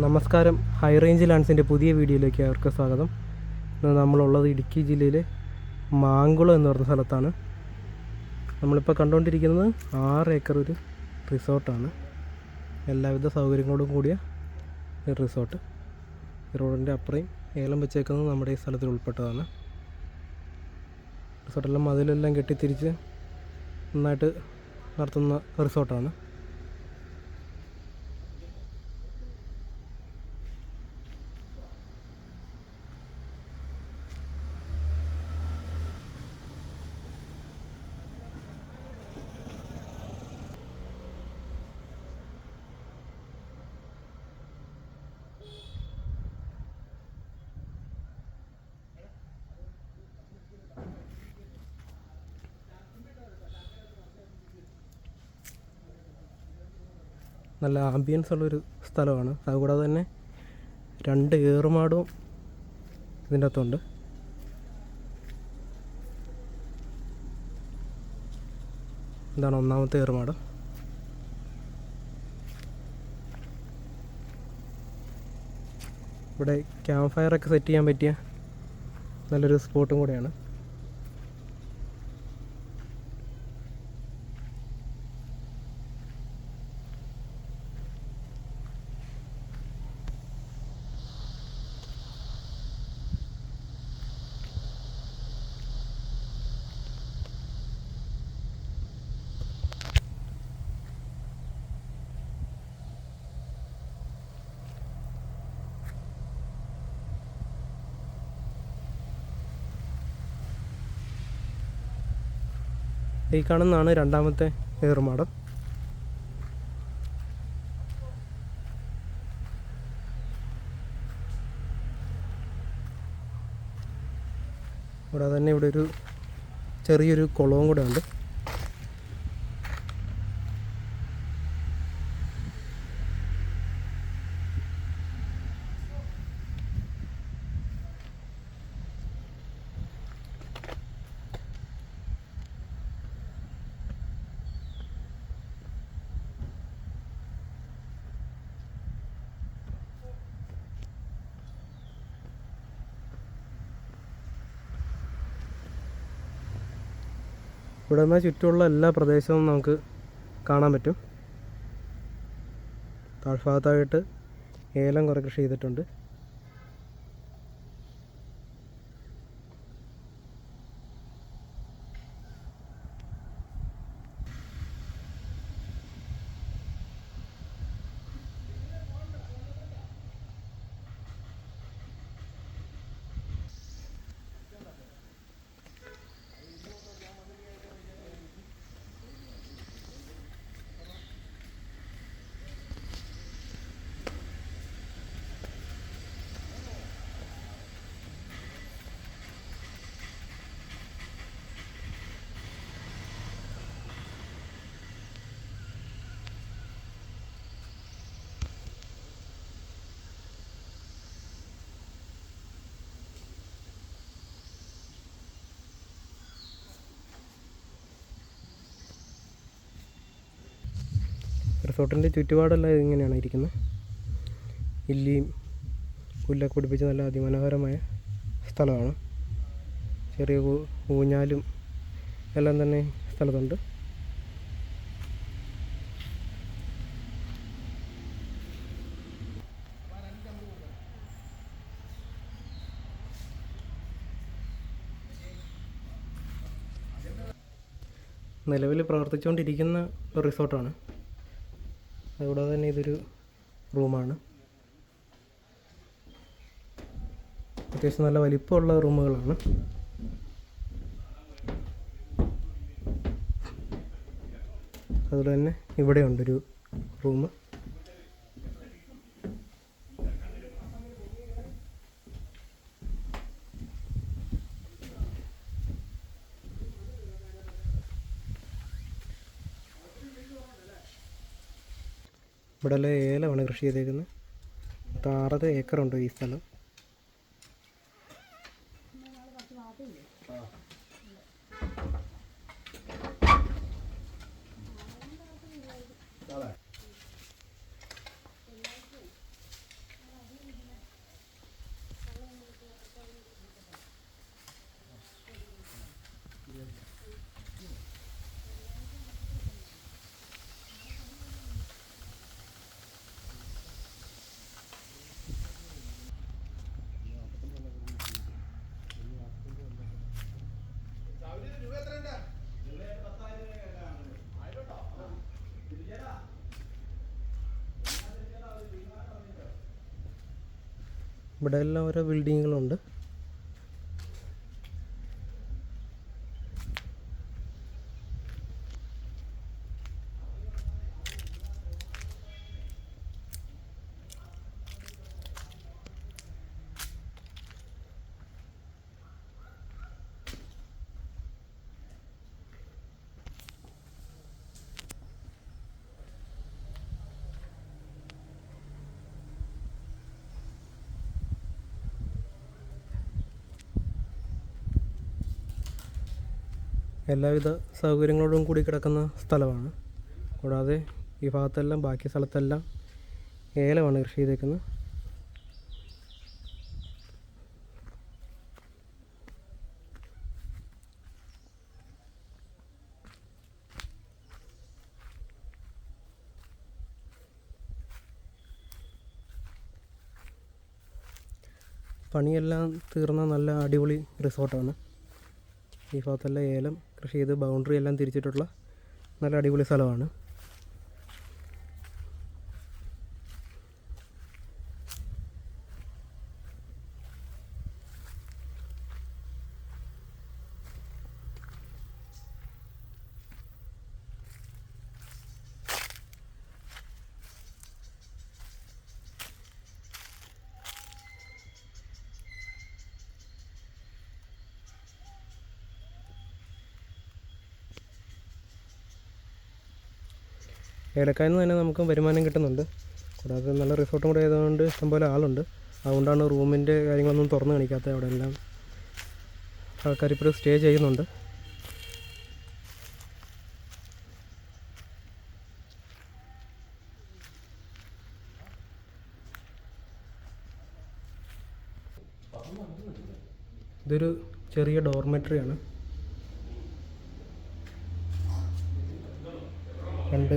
നമസ്കാരം. High range ലാൻസിന്റെ പുതിയ വീഡിയോയിലേക്ക് അവർക്ക് സ്വാഗതം. നമ്മളുള്ളത് ഇടുക്കി ജില്ലയിലെ മാങ്കുളം എന്ന് പറഞ്ഞ സ്ഥലത്താണ്. നമ്മളിപ്പോൾ കണ്ടുകൊണ്ടിരിക്കുന്നത് ആറ് ഏക്കർ ഒരു റിസോർട്ടാണ് എല്ലാവിധ സൗകര്യങ്ങളോടും കൂടിയ ഒരു റിസോർട്ട് റോഡിന്റെ അപ്പുറയും ഏലം വെച്ചേക്കുന്നത് നമ്മുടെ ഈ സ്ഥലത്തിൽ ഉൾപ്പെട്ടതാണ്. റിസോർട്ടെല്ലാം മതിലെല്ലാം കെട്ടിത്തിരിച്ച് നന്നായിട്ട് നടത്തുന്ന റിസോർട്ടാണ് നല്ല ആംബിയൻസ് ഉള്ളൊരു സ്ഥലമാണ്. അതുകൂടാതെ തന്നെ രണ്ട് ഏറുമാടും ഇതിന്റെ അകത്തുണ്ട് ഇതാണ് ഒന്നാമത്തെ ഏറുമാട്. ഇവിടെ ക്യാമ്പ് ഫയറൊക്കെ സെറ്റ് ചെയ്യാൻ പറ്റിയ നല്ലൊരു സ്പോട്ടും കൂടെയാണ്. ഈ കാണുന്നതാണ് രണ്ടാമത്തെ ഏറുമാടം. ഇവിടെ തന്നെ ഇവിടെ ഒരു ചെറിയൊരു കുളവും കൂടെ ഉണ്ട്. ഇവിടെ നിന്ന് ചുറ്റുമുള്ള എല്ലാ പ്രദേശവും നമുക്ക് കാണാൻ പറ്റും. താഴ്ഭാഗത്തായിട്ട് ഏലം കുറേ കൃഷി ചെയ്തിട്ടുണ്ട്. റിസോർട്ടിന്റെ ചുറ്റുപാടെല്ലാം ഇങ്ങനെയാണ് ഇരിക്കുന്നത്. ഇല്ലിയും പുല്ലൊക്കെ പിടിപ്പിച്ച് നല്ല അതിമനോഹരമായ സ്ഥലമാണ്. ചെറിയ ഊഞ്ഞാലും എല്ലാം തന്നെ സ്ഥലത്തുണ്ട്. നിലവിൽ പ്രവർത്തിച്ചുകൊണ്ടിരിക്കുന്ന റിസോർട്ടാണ്. അതുകൂടാതെ തന്നെ ഇതൊരു റൂമാണ്. അത്യാവശ്യം നല്ല വലിപ്പമുള്ള റൂമുകളാണ്. അതുപോലെ തന്നെ ഇവിടെയുണ്ടൊരു റൂം. ഇവിടെ ഏലമാണ് കൃഷി ചെയ്തേക്കുന്നത്? ആറര ഏക്കറുണ്ട് ഈ സ്ഥലം. ഇവിടെ എല്ലാം ഓരോ ബിൽഡിങ്ങുകളുണ്ട് എല്ലാവിധ സൗകര്യങ്ങളോടും കൂടി കിടക്കുന്ന സ്ഥലമാണ്. കൂടാതെ ഈ ഭാഗത്തെല്ലാം ബാക്കി സ്ഥലത്തെല്ലാം ഏലമാണ് കൃഷി ചെയ്തേക്കുന്നത്. പണിയെല്ലാം തീർന്ന നല്ല അടിപൊളി റിസോർട്ടാണ്. ഈ ഭാഗത്തെല്ലാം ഏലം കൃഷി ചെയ്ത് ബൗണ്ടറി എല്ലാം തിരിച്ചിട്ടുള്ള നല്ല അടിപൊളി സ്ഥലമാണ്. ഏലക്കായിൽ നിന്ന് തന്നെ നമുക്ക് വരുമാനം കിട്ടുന്നുണ്ട്. കൂടാതെ നല്ല റിസോർട്ടും കൂടെ ആയതുകൊണ്ട് ഇഷ്ടംപോലെ ആളുണ്ട്. അതുകൊണ്ടാണ് റൂമിന്റെ കാര്യങ്ങളൊന്നും തുറന്ന് കാണിക്കാത്തത് അവിടെ എല്ലാം ആൾക്കാർ ഇപ്പോഴും സ്റ്റേ ചെയ്യുന്നുണ്ട്. ഇതൊരു ചെറിയ ഡോർമെറ്ററിയാണ് രണ്ട്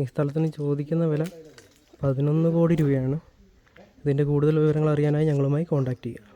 ഈ സ്ഥലത്തിന് ചോദിക്കുന്ന വില പതിനൊന്ന് കോടി രൂപയാണ്. ഇതിന്റെ കൂടുതൽ വിവരങ്ങൾ അറിയാനായി ഞങ്ങളുമായി കോൺടാക്റ്റ് ചെയ്യുക.